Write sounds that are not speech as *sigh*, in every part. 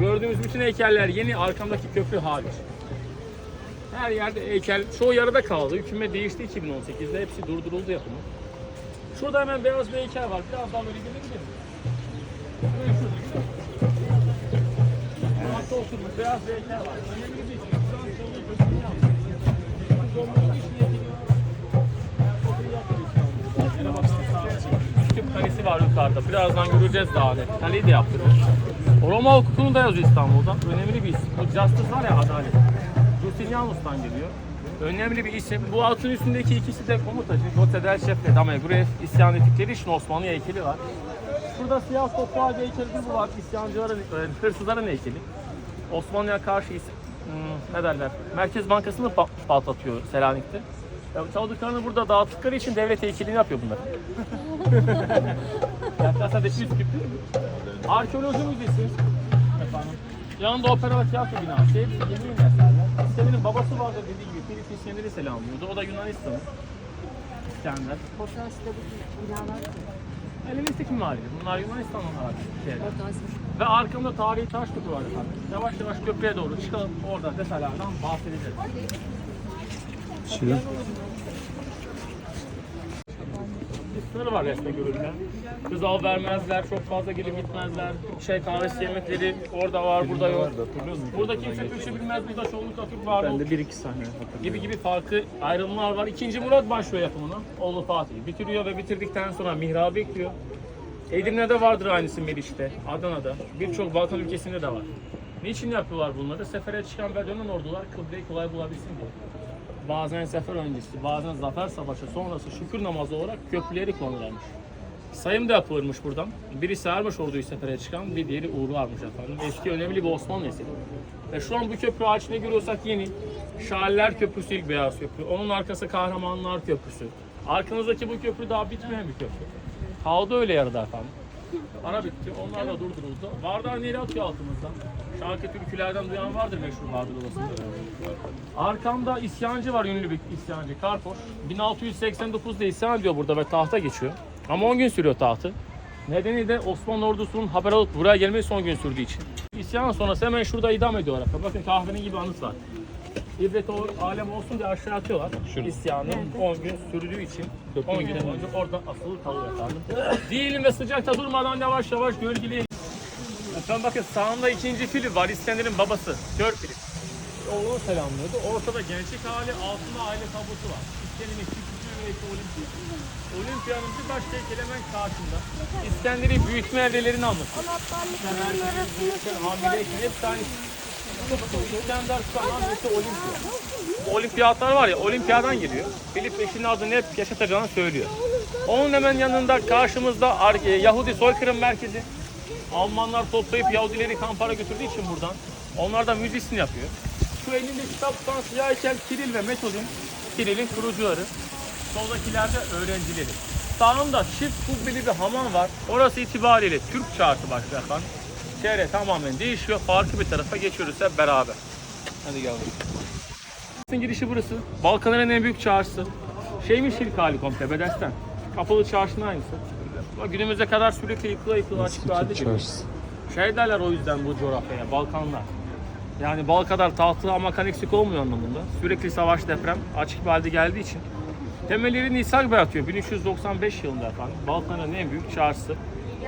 Gördüğümüz bütün heykeller yeni arkamdaki köprü hariç. Her yerde heykel, çoğu yarıda kaldı. Hükümet değişti 2018'de. Hepsi durduruldu yapımı. Şurada hemen beyaz bir heykel var. Biraz daha böyle gelebilir mi? Böyle şurada. Altta oturmuş beyaz bir heykel var. Önemli şey. İstanbul'da. Küçük kalesi var yukarıda. Birazdan göreceğiz daha net. Kaleyi de yaptırıyor. Roma hukukunu da yazıyor İstanbul'da. Önemli bir isim. O Justice var ya adalet. Justinianus'tan geliyor. Önemli bir isim. Bu altın üstündeki ikisi de komutacı. Gote del Şef ve Dame Gruev isyan ettikleri için Osmanlı heykeli var. Burada siyah toprağı bir heykeli bu var. İsyancıların, e, hırsızların heykeli. Osmanlı'ya karşı is- hmm, ne derler? Merkez Bankası'nı pa- patlatıyor Selanik'te. Ya, çaldıklarını burada dağıttıkları için devlet heykelini yapıyor bunlar. Yaklaşık da Üsküp. Arkeoloji müzesi. Efendim. Yanında opera ve tiyatro binası. Hepsi yeni eserler. İskender'in babası vardı dediği gibi Filip İskender'i selamlıyordu. O da Yunanistan'ın. İskender. Fotoğrafta bu binalar Helenistik mimari. Bunlar Yunanistan'ın şeyler. fotoğrafı. Ve arkamda tarihi taş köprü var efendim. Yavaş yavaş köprüye doğru çıkalım. Orada detaylardan bahsedeceğiz. Şöyle. Bir sınırı var resme görülen. Kız al vermezler, çok fazla gelip gitmezler. Şey kahvesi yemekleri orada var, burada yok. Burada kimse Türkçe bilmez, burada çoğunlukla Türk var. Ben de bir iki sahne hatırlıyorum. gibi gibi farklı ayrımlar var. İkinci Murat başlıyor yapımına. Oğlu Fatih. Bitiriyor ve bitirdikten sonra mihrabı ekliyor. Edirne'de vardır aynısı Meriç'te, Adana'da. Birçok Balkan ülkesinde de var. Niçin yapıyorlar bunları? Sefere çıkan ve dönen ordular kıbleyi kolay bulabilsin diye. Bazen sefer öncesi, bazen zafer savaşı sonrası şükür namazı olarak köprüleri kullanılırmış. Sayım da yapılırmış buradan. Birisi Erbaş orduyu sefere çıkan, bir diğeri Uğurlarmış efendim. Eski önemli bir Osmanlı eseri. Ve şu an bu köprü ağaç ne görüyorsak yeni. Şairler Köprüsü ilk beyaz köprü. Onun arkası Kahramanlar Köprüsü. Arkanızdaki bu köprü daha bitmeyen bir köprü. Kaldı öyle yarıda efendim. Ara bitti. Onlar da durduruldu. Vardar Nehri atıyor altımızdan. Şarkı türkülerden duyan vardır meşhur Vardır Ovası'nda. Arkamda isyancı var ünlü bir isyancı Karpoş. 1689'da isyan ediyor burada ve tahta geçiyor. Ama 10 gün sürüyor tahtı. Nedeni de Osmanlı ordusunun haber alıp buraya gelmesi son gün sürdüğü için. İsyan sonrası hemen şurada idam ediyorlar. Bakın kahvenin gibi anıt var. İbret o alem olsun diye aşağı atıyorlar. İsyanı 10 gün sürdüğü için 10 gün boyunca orada asılı kalıyor efendim. Değilim ve sıcakta durmadan yavaş yavaş gölgeliğe Efendim bakın sağında ikinci Filip var İskender'in babası. Kör Filip. Oğlunu selamlıyordu. Ortada gençlik hali, altında aile tabutu var. İskender'in küçücüğü ve olimpiya. Olimpiyanın bir başka hemen karşında. İskender'i büyütme evrelerini anlatıyor. İskender hamileyken hepsi aynı. İskender Saman ve Olimpiya. Bu olimpiyatlar var ya, olimpiyadan geliyor. Filip eşinin adını hep yaşatacağını söylüyor. Onun hemen yanında karşımızda Ar- e, Yahudi soykırım merkezi. Almanlar toplayıp Yahudileri kampara götürdüğü için buradan. Onlar da müzisini yapıyor. Şu elinde kitap tutan siyah heykel Kiril ve Metod'un Kiril'in kurucuları. Soldakilerde öğrencileri. Sağında çift kubbeli bir hamam var. Orası itibariyle Türk başlıyor efendim. Çevre tamamen değişiyor. Farklı bir tarafa geçiyoruz hep beraber. Hadi gel. Bedesten girişi burası. Balkanların en büyük çarşısı. Şeymiş ilk hali komple Bedesten. Kapalı çarşının aynısı. Ama günümüze kadar sürekli yıkıla yıkıla açık bir halde çarşısı. Şey derler o yüzden bu coğrafyaya, Balkanlar. Yani bal kadar tahtı ama kan eksik olmuyor anlamında. Sürekli savaş deprem açık bir halde geldiği için. Temelleri Nisak Bey atıyor 1395 yılında efendim. Balkanların en büyük çarşısı.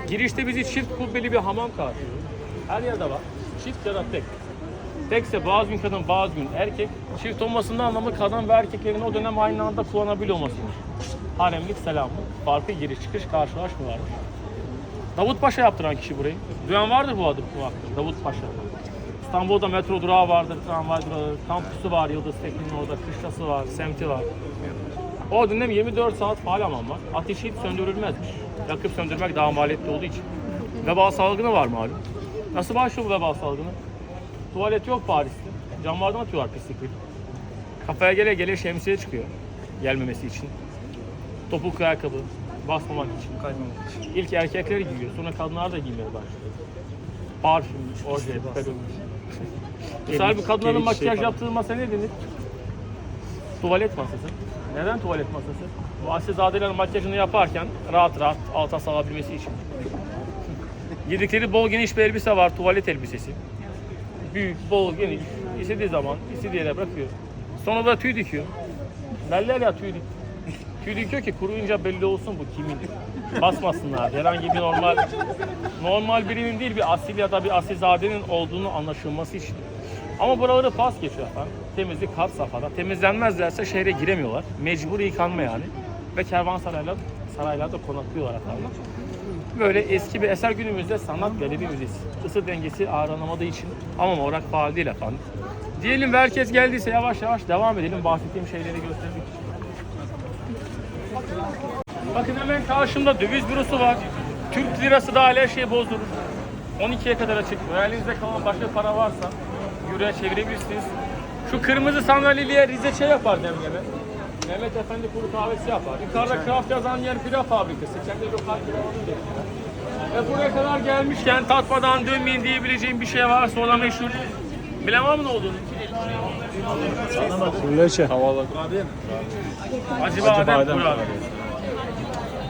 Girişte bizi çift kubbeli bir hamam karşılıyor. Her yerde var. Çift ya da tek. Tekse bazı gün kadın bazı gün erkek. Çift olmasının anlamı kadın ve erkeklerin o dönem aynı anda kullanabiliyor olmasıymış. Haremlik selamlık. Farklı giriş çıkış karşılaşma varmış. Davut Paşa yaptıran kişi burayı. Duyan vardır bu adı bu hakkında. Davut Paşa. İstanbul'da metro durağı vardır, tramvay durağı, kampüsü var, Yıldız Tekniğin orada, kışlası var, semti var. O dönem 24 saat faal hamam var. Ateşi hiç söndürülmezmiş. Yakıp söndürmek daha maliyetli olduğu için. Veba salgını var malum. Nasıl başlıyor bu veba salgını? Tuvalet yok Paris'te. Camlardan atıyorlar pislikleri. Kafaya gele gele şemsiye çıkıyor. Gelmemesi için. Topuk ayakkabı, basmamak için. Kaymamak için. İlk erkekler giyiyor, sonra kadınlar da giymeye başlıyor. Parfüm, oje, peruk. Mesela bir kadınların Gelik şey makyaj falan. yaptığı masa ne denir? Tuvalet masası. Neden tuvalet masası? Bu asilzadelerin makyajını yaparken rahat rahat alta salabilmesi için. Giydikleri bol geniş bir elbise var, tuvalet elbisesi. Büyük, bol, geniş. İstediği zaman istediği yere bırakıyor. Sonra da tüy dikiyor. Derler ya tüy dik. Tüy dikiyor ki kuruyunca belli olsun bu kimin. Basmasınlar. Herhangi bir normal normal birinin değil bir asil ya da bir asilzadenin olduğunu anlaşılması için. Ama buraları pas geçiyor efendim. Temizlik kat safhada. Temizlenmezlerse şehre giremiyorlar. Mecbur yıkanma yani. Ve kervansaraylar saraylarda konaklıyorlar efendim. Böyle eski bir eser günümüzde sanat galeri müzesi. Isı dengesi ağırlanamadığı için ama olarak faal değil efendim. Diyelim ve herkes geldiyse yavaş yavaş devam edelim. Bahsettiğim şeyleri göstermek. Bakın hemen karşımda döviz bürosu var. Türk lirası da her şeyi bozdurur. 12'ye kadar açık. Elinizde kalan başka para varsa euroya çevirebilirsiniz. Şu kırmızı sandalyeliye Rize çay yapar demleme. Mehmet Efendi kuru kahvesi yapar. Yukarıda Kraft yazan yer bira fabrikası. Kendi lokal getiriyor. Ve buraya kadar gelmişken tatmadan dönmeyin diyebileceğim bir şey varsa ona meşhur. Mı ne olduğunu? Leçe. Havalı. Acı badem kurabiye.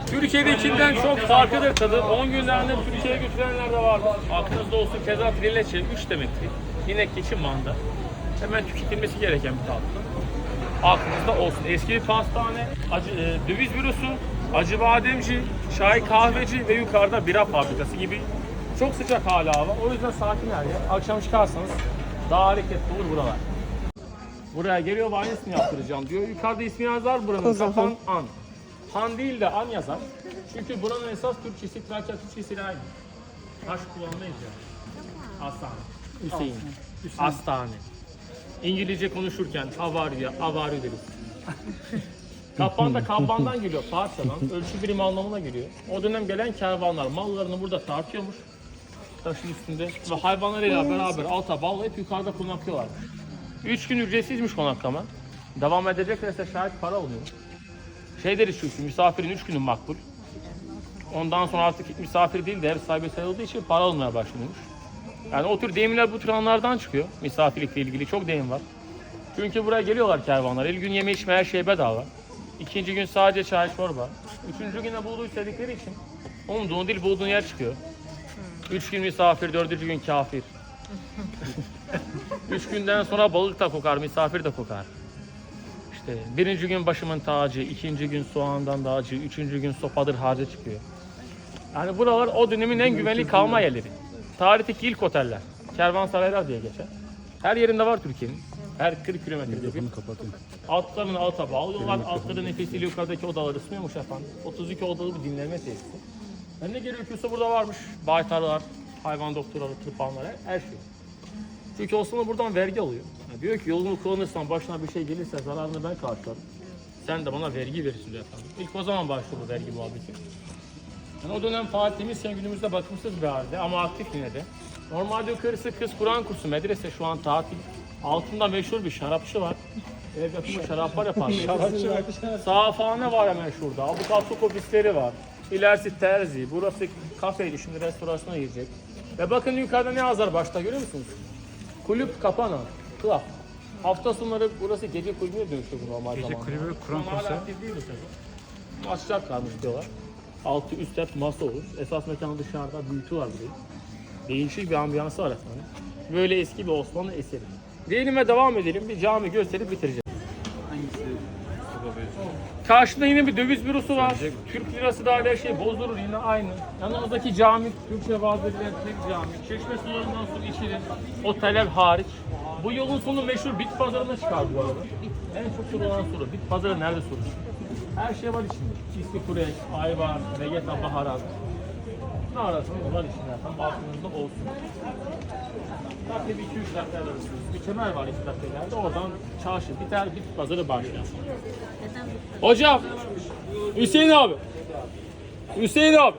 Türkiye'dekinden çok farklıdır tadı. 10 günlerinde Türkiye'ye götürenler de vardı. Aklınızda olsun keza trileçe 3 demektir. İnek, keçi, manda. Hemen tüketilmesi gereken bir tatlı. Aklınızda olsun. Eski bir pastane, acı, e, döviz bürosu, acı bademci, çay kahveci ve yukarıda bira fabrikası gibi çok sıcak hala hava. O yüzden sakin her yer. Akşam çıkarsanız daha hareketli olur buralar. Buraya geliyor ben ismi yaptıracağım diyor. Yukarıda ismi yazar buranın. Kafan an. Han değil de an yazar. Çünkü buranın esas Türkçesi Trakya Türkçesiyle aynı. Taş kullanmayız ya. Hastane. Hüseyin. Hastane. İngilizce konuşurken avarya, avarya deriz. *laughs* Kaplan da kabbandan geliyor parçadan. Ölçü birim anlamına geliyor. O dönem gelen kervanlar mallarını burada tartıyormuş. Taşın üstünde. Ve hayvanlarıyla beraber alta bağlayıp yukarıda konaklıyorlarmış. 3 gün ücretsizmiş konaklama. Devam edeceklerse şahit para oluyor. Şey deriz çünkü misafirin 3 günü makbul. Ondan sonra artık misafir değil de ev sahibi sayı için para almaya başlanmış. Yani o tür deyimler bu tür anlardan çıkıyor. Misafirlikle ilgili çok deyim var. Çünkü buraya geliyorlar kervanlar. İlk gün yeme içme her şey bedava. İkinci gün sadece çay çorba. Üçüncü güne buğdu istedikleri için umduğun değil buğduğun yer çıkıyor. Üç gün misafir, dördüncü gün kafir. Üç günden sonra balık da kokar, misafir de kokar. İşte birinci gün başımın tacı, ikinci gün soğandan da acı, üçüncü gün sopadır harcı çıkıyor. Yani buralar o dönemin en güvenli kalma yerleri. Tarihteki ilk oteller. Kervansaraylar diye geçer. Her yerinde var Türkiye'nin. Her 40 kilometrede bir. Altlarını alta bağlıyorlar. Altları nefesiyle yukarıdaki odaları ısınıyormuş efendim. 32 odalı bir dinlenme tesisi. Yani ne gerekiyorsa burada varmış. Baytarlar, hayvan doktorları, tırpanlar, her şey. Çünkü Osmanlı buradan vergi alıyor. Yani diyor ki yolunu kullanırsan başına bir şey gelirse zararını ben karşılarım. Sen de bana vergi verirsin diyor efendim. İlk o zaman başladı vergi muhabbeti. Yani o dönem Fatih'imiz günümüzde bakımsız bir halde ama aktif yine de. Normalde yukarısı kız Kur'an kursu medrese şu an tatil. Altında meşhur bir şarapçı var. Ev yapımı şaraplar yapar. *laughs* Sahafane var hemen şurada. Avukat su ofisleri var. İlerisi terzi. Burası kafeydi. Şimdi restorasyona girecek. Ve bakın yukarıda ne yazar başta görüyor musunuz? Kulüp kapana. Club. Hafta sonları burası gece kulübüne dönüştü bu normal Gece zamanda. kulübü, Kur'an kursu. aktif değil bu sezon. Açacaklarmış diyorlar. Altı üst hep masa olur. Esas mekan dışarıda büyütüyorlar burayı. Değişik bir ambiyansı var efendim. Böyle eski bir Osmanlı eseri. Diyelim ve devam edelim. Bir cami gösterip bitireceğiz. Karşıda yine bir döviz bürosu var. Türk lirası da her şey bozdurur yine aynı. Yanımızdaki cami, Türkçe bazı tek cami. Çeşme sularından su içilir. Oteller hariç. Bu yolun sonu meşhur bit pazarına çıkar bu arada. En çok sorulan soru. Bit pazarı nerede soru? Her şey var içinde. Çisti kurek, ayvar, vegeta, baharat. Ne arasınız var içinde efendim. Aklınızda olsun. İki üç dakika arasınız. Bir kemer var iki dakika ileride. Oradan çarşı biter, bit pazarı başlar. Hocam, Hüseyin abi. Hüseyin abi.